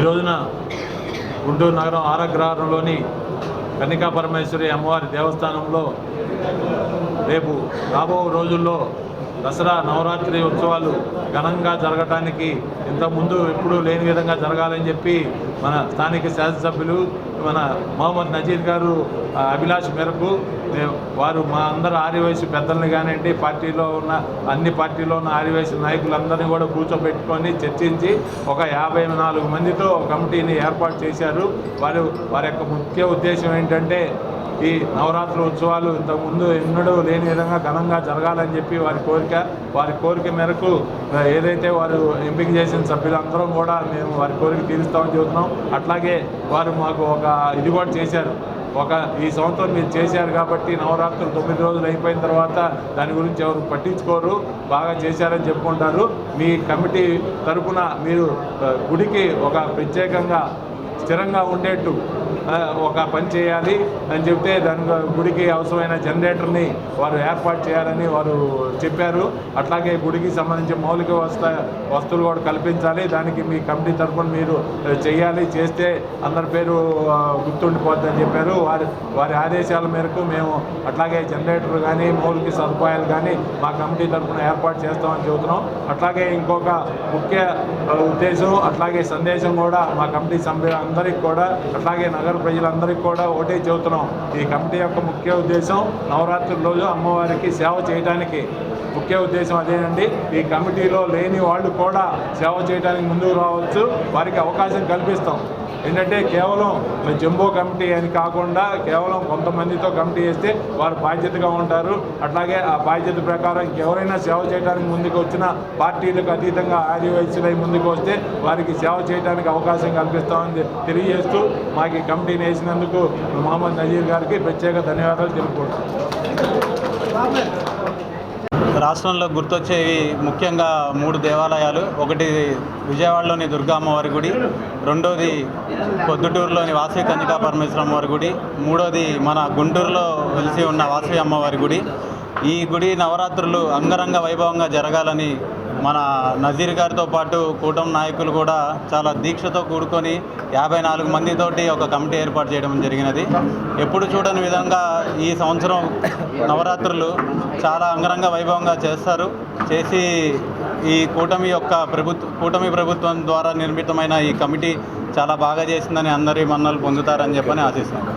రోజున గుంటూరు నగరం ఆరగ్రహారంలోని కన్నికా పరమేశ్వరి అమ్మవారి దేవస్థానంలో రేపు రాబో రోజుల్లో దసరా నవరాత్రి ఉత్సవాలు ఘనంగా జరగటానికి ఇంతకుముందు ఎప్పుడూ లేని విధంగా జరగాలని చెప్పి మన స్థానిక శాసనసభ్యులు మన మహమ్మద్ నజీర్ గారు అభిలాష్ మేరకు వారు మా అందరు ఆర్యవయసు పెద్దల్ని కానివ్వండి పార్టీలో ఉన్న అన్ని పార్టీలో ఉన్న ఆర్యవయసు నాయకులందరినీ కూడా కూర్చోబెట్టుకొని చర్చించి ఒక యాభై నాలుగు మందితో కమిటీని ఏర్పాటు చేశారు. వారు వారి యొక్క ముఖ్య ఉద్దేశం ఏంటంటే ఈ నవరాత్రి ఉత్సవాలు ఇంతకుముందు ఎన్నడూ లేని విధంగా ఘనంగా జరగాలని చెప్పి వారి కోరిక వారి కోరిక మేరకు ఏదైతే వారు ఎంపిక చేసిన సభ్యులందరం కూడా మేము వారి కోరిక తీరుస్తామని చెబుతున్నాం. అట్లాగే వారు మాకు ఒక ఇది కూడా చేశారు. ఒక ఈ సంవత్సరం మీరు చేశారు కాబట్టి నవరాత్రులు తొమ్మిది రోజులు అయిపోయిన తర్వాత దాని గురించి ఎవరు పట్టించుకోరు. బాగా చేశారని చెప్పుకుంటారు. మీ కమిటీ తరపున మీరు గుడికి ఒక ప్రత్యేకంగా స్థిరంగా ఉండేట్టు ఒక పని చేయాలి అని చెప్తే దాని గుడికి అవసరమైన జనరేటర్ని వారు ఏర్పాటు చేయాలని వారు చెప్పారు. అట్లాగే గుడికి సంబంధించి మౌలిక వస్త వస్తువులు కూడా కల్పించాలి. దానికి మీ కమిటీ తరఫున మీరు చేయాలి. చేస్తే అందరి పేరు గుర్తుండిపోద్దని చెప్పారు. వారి వారి ఆదేశాల మేరకు మేము అట్లాగే జనరేటర్ కానీ మౌలిక సదుపాయాలు కానీ మా కమిటీ తరఫున ఏర్పాటు చేస్తామని చెబుతున్నాం. అట్లాగే ఇంకొక ముఖ్య ఉద్దేశం అట్లాగే సందేశం కూడా మా కమిటీ సభ్యులందరికీ కూడా అట్లాగే నగర ప్రజలందరికీ కూడా ఒకటే చెబుతున్నాం. ఈ కమిటీ యొక్క ముఖ్య ఉద్దేశం నవరాత్రుల రోజు అమ్మవారికి సేవ చేయడానికి ముఖ్య ఉద్దేశం అదేనండి. ఈ కమిటీలో లేని వాళ్ళు కూడా సేవ చేయడానికి ముందుకు రావచ్చు. వారికి అవకాశం కల్పిస్తాం. ఏంటంటే కేవలం జంబో కమిటీ అని కాకుండా కేవలం కొంతమందితో కమిటీ చేస్తే వారు బాధ్యతగా ఉంటారు. అట్లాగే ఆ బాధ్యత ప్రకారం ఎవరైనా సేవ చేయడానికి ముందుకు వచ్చిన పార్టీలకు అతీతంగా ఆదివాసీలై ముందుకు వస్తే వారికి సేవ చేయడానికి అవకాశం కల్పిస్తామని తెలియజేస్తూ మాకు ఈ కమిటీని వేసినందుకు మహమ్మద్ నజీర్ గారికి ప్రత్యేక ధన్యవాదాలు తెలుపుకుంటున్నాం. రాష్ట్రంలో గుర్తొచ్చేవి ముఖ్యంగా మూడు దేవాలయాలు. ఒకటి విజయవాడలోని దుర్గా అమ్మవారి గుడి రెండోది పొద్దుటూరులోని వాసవి కన్యకా పరమేశ్వరం వారి గుడి మూడోది మన గుంటూరులో వెలిసి ఉన్న వాసవి అమ్మవారి గుడి. ఈ గుడి నవరాత్రులు అంగరంగ వైభవంగా జరగాలని మన నజీర్ గారితో పాటు కూటమి నాయకులు కూడా చాలా దీక్షతో కూడుకొని యాభై నాలుగు మందితోటి ఒక కమిటీ ఏర్పాటు చేయడం జరిగినది. ఎప్పుడు చూడని విధంగా ఈ సంవత్సరం నవరాత్రులు చాలా అంగరంగ వైభవంగా చేస్తారు. చేసి ఈ కూటమి యొక్క ప్రభుత్వ కూటమి ప్రభుత్వం ద్వారా నిర్మితమైన ఈ కమిటీ చాలా బాగా చేసిందని అందరి మన్నలు పొందుతారని చెప్పని ఆశిస్తున్నాను